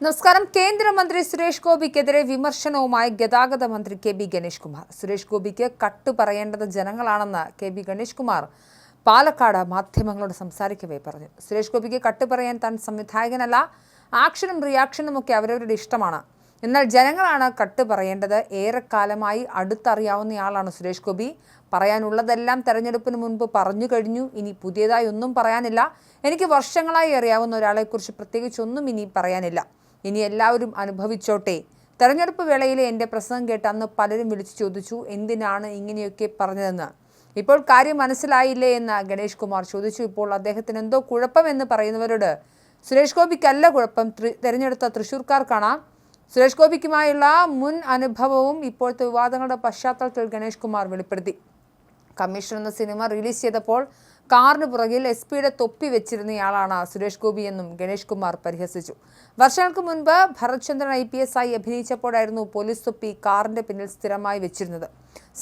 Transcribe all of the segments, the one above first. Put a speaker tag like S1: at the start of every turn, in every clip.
S1: നമസ്കാരം. കേന്ദ്രമന്ത്രി സുരേഷ് ഗോപിക്കെതിരെ വിമർശനവുമായി ഗതാഗത മന്ത്രി കെ ബി ഗണേഷ് കുമാർ. സുരേഷ് ഗോപിക്ക് കട്ട് പറയേണ്ടത് ജനങ്ങളാണെന്ന് കെ ബി ഗണേഷ് കുമാർ പാലക്കാട് മാധ്യമങ്ങളോട് സംസാരിക്കവേ പറഞ്ഞു. സുരേഷ് ഗോപിക്ക് കട്ട് പറയാൻ താൻ സംവിധായകനല്ല ആക്ഷനും റിയാക്ഷനും ഒക്കെ അവരവരുടെ ഇഷ്ടമാണ്. എന്നാൽ ജനങ്ങളാണ് കട്ട് പറയേണ്ടത്. ഏറെക്കാലമായി അടുത്തറിയാവുന്നയാളാണ് സുരേഷ് ഗോപി. പറയാനുള്ളതെല്ലാം തെരഞ്ഞെടുപ്പിന് മുൻപ് പറഞ്ഞു കഴിഞ്ഞു. ഇനി പുതിയതായി ഒന്നും പറയാനില്ല. എനിക്ക് വർഷങ്ങളായി അറിയാവുന്ന ഒരാളെക്കുറിച്ച് പ്രത്യേകിച്ചൊന്നും ഇനി പറയാനില്ല. ഇനി എല്ലാവരും അനുഭവിച്ചോട്ടെ. തെരഞ്ഞെടുപ്പ് വേളയിലെ എന്റെ പ്രസംഗം കേട്ട് അന്ന് പലരും വിളിച്ചു ചോദിച്ചു എന്തിനാണ് ഇങ്ങനെയൊക്കെ പറഞ്ഞതെന്ന്. ഇപ്പോൾ കാര്യം മനസ്സിലായില്ലേ എന്ന് ഗണേഷ് കുമാർ ചോദിച്ചു. ഇപ്പോൾ അദ്ദേഹത്തിന് എന്തോ കുഴപ്പമെന്ന് പറയുന്നവരോട് സുരേഷ് ഗോപിക്കല്ല കുഴപ്പം. തെരഞ്ഞെടുത്ത തൃശ്ശൂർക്കാർക്കാണ് സുരേഷ് ഗോപിക്കുമായുള്ള മുൻ അനുഭവവും ഇപ്പോഴത്തെ വിവാദങ്ങളുടെ പശ്ചാത്തലത്തിൽ ഗണേഷ് കുമാർ വെളിപ്പെടുത്തി. കമ്മീഷൻ എന്ന സിനിമ റിലീസ് ചെയ്തപ്പോൾ കാറിന് പുറകിൽ എസ് പിയുടെ തൊപ്പി വെച്ചിരുന്നയാളാണ് സുരേഷ് ഗോപി എന്നും ഗണേഷ് കുമാർ പരിഹസിച്ചു. വർഷങ്ങൾക്ക് മുൻപ് ഭരത്ചന്ദ്രൻ ഐ പി എസ് ആയി അഭിനയിച്ചപ്പോഴായിരുന്നു പോലീസ് തൊപ്പി കാറിന്റെ പിന്നിൽ സ്ഥിരമായി വെച്ചിരുന്നത്.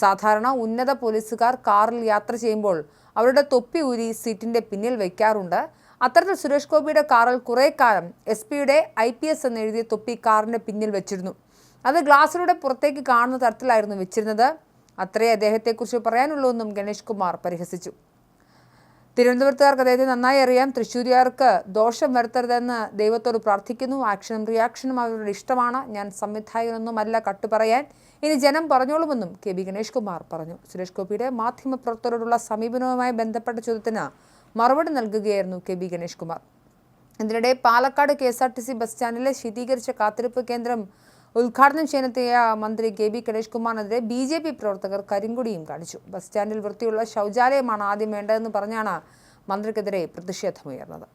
S1: സാധാരണ ഉന്നത പോലീസുകാർ കാറിൽ യാത്ര ചെയ്യുമ്പോൾ അവരുടെ തൊപ്പി ഊരി സീറ്റിന്റെ പിന്നിൽ വയ്ക്കാറുണ്ട് അത്തരത്തിൽ സുരേഷ് ഗോപിയുടെ കാറിൽ കുറേ കാലം എസ് പിയുടെ ഐ പി എസ് എന്ന് എഴുതിയ തൊപ്പി കാറിന്റെ പിന്നിൽ വെച്ചിരുന്നു. അത് ഗ്ലാസിലൂടെ പുറത്തേക്ക് കാണുന്ന തരത്തിലായിരുന്നു വെച്ചിരുന്നത്. അത്രേ അദ്ദേഹത്തെക്കുറിച്ച് പറയാനുള്ളൂ എന്നും ഗണേഷ് കുമാർ പരിഹസിച്ചു. തിരുവനന്തപുരത്തുകാർക്ക് അദ്ദേഹത്തെ നന്നായി അറിയാം. തൃശ്ശൂരുകാർക്ക് ദോഷം വരുത്തരുതെന്ന് ദൈവത്തോട് പ്രാർത്ഥിക്കുന്നു. ആക്ഷനും റിയാക്ഷനും അവരുടെ ഇഷ്ടമാണ്. ഞാൻ സംവിധായകനൊന്നുമല്ല കട്ടു പറയാൻ. ഇനി ജനം പറഞ്ഞോളുമെന്നും കെ ബി ഗണേഷ് കുമാർ പറഞ്ഞു. സുരേഷ് ഗോപിയുടെ മാധ്യമപ്രവർത്തകരോടുള്ള സമീപനവുമായി ബന്ധപ്പെട്ട ചോദ്യത്തിന് മറുപടി നൽകുകയായിരുന്നു കെ ബി ഗണേഷ് കുമാർ. ഇതിനിടെ Palakkad K S R T C bus സ്റ്റാൻഡിലെ ശീതീകരിച്ച കാത്തിരിപ്പ് കേന്ദ്രം ഉദ്ഘാടനം ചെയ്യാനെത്തിയ മന്ത്രി കെ ബി ഗണേഷ് കുമാറിനെതിരെ ബി ജെ പി പ്രവർത്തകർ കരിങ്കൊടിയും കാണിച്ചു. ബസ് സ്റ്റാൻഡിൽ വൃത്തിയുള്ള ശൗചാലയമാണ് ആദ്യം വേണ്ടതെന്ന് പറഞ്ഞാണ് മന്ത്രിക്കെതിരെ പ്രതിഷേധമുയർന്നത്.